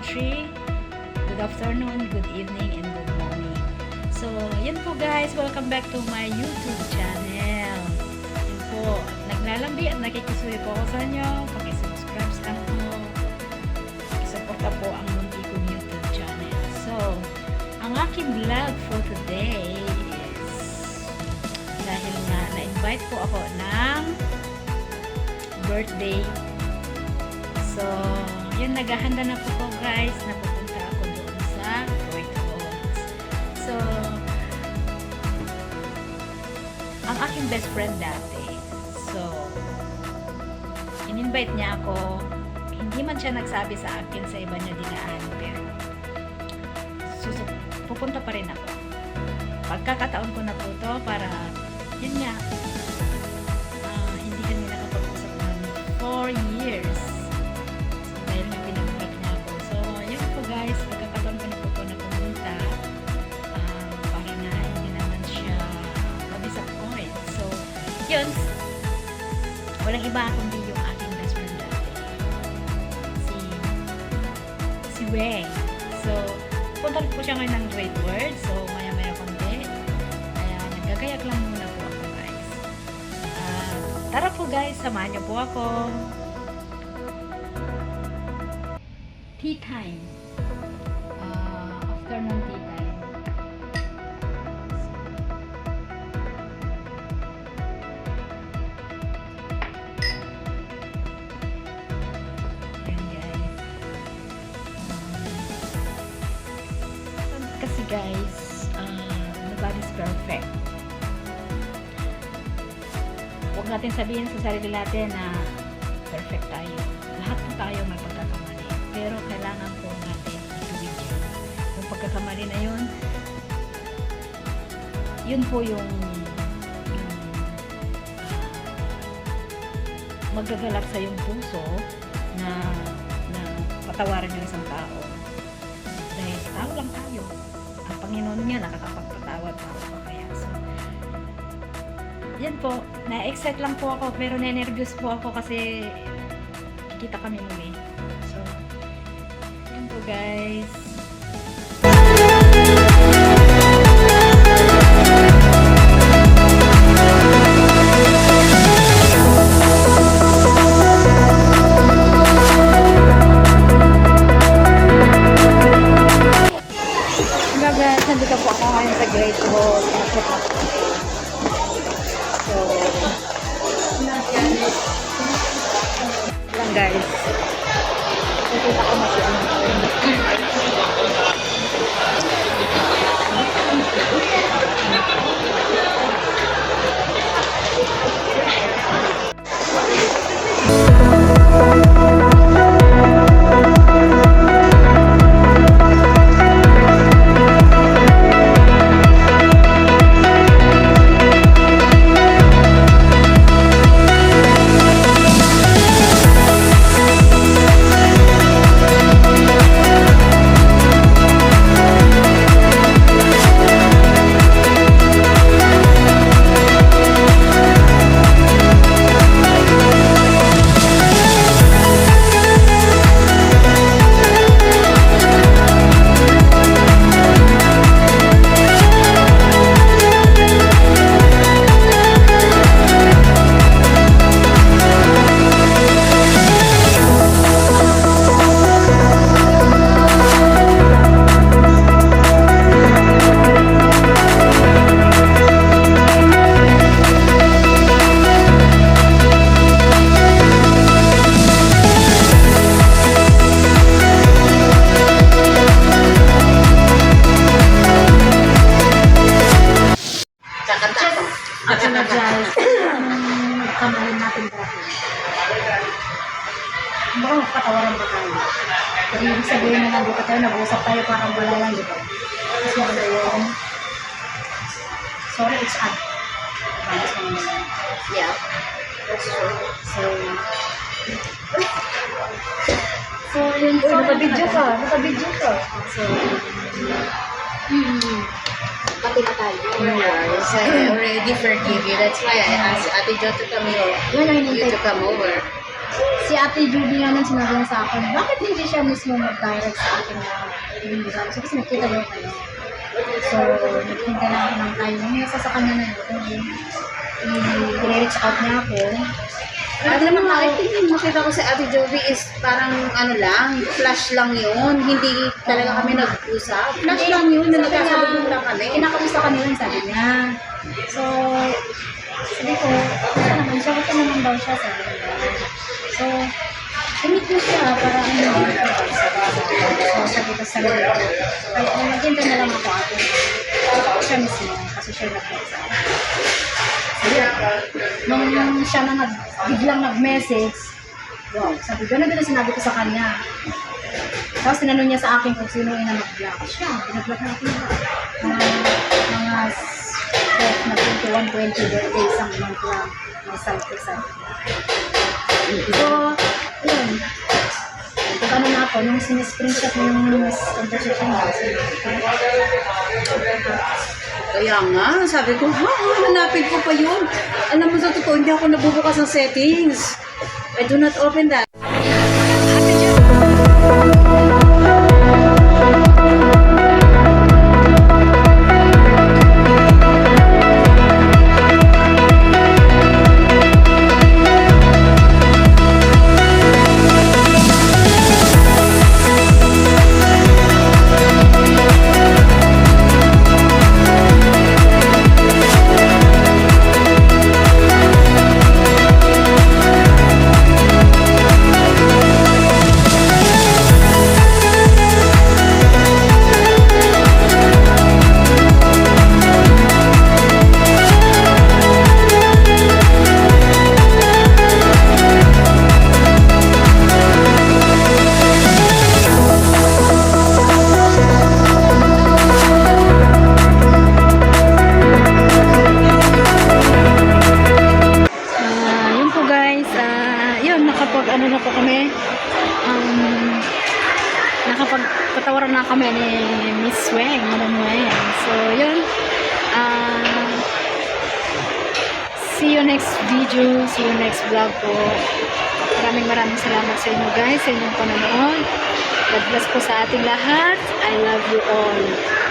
Audrey. Good afternoon, good evening, and good morning. So, yun po guys. Welcome back to my YouTube channel. Yun po. Naglalambi at nakikisuyo po ako sa inyo. Pakisubscribe lang po. Pakisuporta po ang munti kong YouTube channel. So, ang aking vlog for today is dahil nga na-invite po ako ng birthday. So, yun, naghahanda na po ko guys. Napupunta ako doon sa Homes. So, ang aking best friend dati. So, in-invite niya ako. Hindi man siya nagsabi sa akin sa iba niya dinaan. Pero, susu pupunta pa rin ako. Pagkakataon ko na po to para, yun nga, ah, hindi kami nakapag-usap ng 4 years. Guys, pagkakataon ko na po to na pumunta ah, para na hindi naman siya ma-disappoint. So, yun, walang iba kundi yung aking best friend dati. Si, si Weng. So, punta po siya ngayon ng great word. So, maya-maya konti. Kaya, nagkakayak lang muna po ako guys. Ah, tara po guys, samahan niyo po ako. Tea time. Ah. Ayan guys. Um, kasi guys, uh, nobody's perfect. Huwag natin sabihin sa sarili natin na perfect tayo. Lahat po tayo may pagkakamali. Pero kailangan po. Yung pagkakamali na yun, yun po yung, yung magagalak sa yung puso na na patawarin yung isang tao. Dahil tao lang tayo. Ang Panginoon niya nakakapagpatawad pa ako kaya. So, yan po. Na-excite lang po ako pero na-nervous po ako kasi kikita kami muli. So, yan po guys. Baka magpatawaran ba tayo? Pero ibig sabihin na nandito tayo, nag-uusap tayo parang wala lang, di ba? Kasi wala yun. Sorry, it's naman. Yeah, that's true. So, so yun po. Nakabidyo ka. Nakabidyo ka. So, Mm. Pati na tayo. Yes, I already forgive you. That's why I asked Ate Jo to come here. yun ang You hinintay to come over. Si Ate Judy nga nang sinabi niya sa akin, bakit hindi siya mismo mag-direct sa akin na ibinigay ko? Kasi nakita daw kayo. So, naghintay na ako ng time. Nasa sa kanya na yun, i-reach out niya ako. At naman I think makita ko si Ate Jovi is parang ano lang, flash lang yun. Hindi talaga kami nag-usap. Flash lang yun, na nagkasalubong lang kami. Kinakamusta kanila yung sabi niya. So, sabi ko, siya naman siya, basta naman daw siya, sabi niya. So, Tinit mo siya para ano sa So, sabi ko sa ko, ay, maghintay na lang ako ako. Siya mismo, kasi siya nag-text sa akin. Nung siya na nag, biglang nag-message, wow, sabi ko, na sinabi ko sa kanya. Tapos tinanong niya sa akin kung sino yung nag-block. Siya, binag-block na ako na. Mga, mga na 21, 20 birthdays ang month lang. May selfie So, yun. Pag ano na ako, nung siniscreenshot mo yung conversation mo, Kaya nga, sabi ko, ha, hanapin ko pa yun. Alam mo sa totoo, hindi ako nabubukas ng settings. I do not open that. Kami ni Miss Weng, Madam Weng. So, yun. Ah, see you next video. See you next vlog po. Maraming maraming salamat sa inyo guys, sa inyong panonood. God bless po sa ating lahat. I love you all.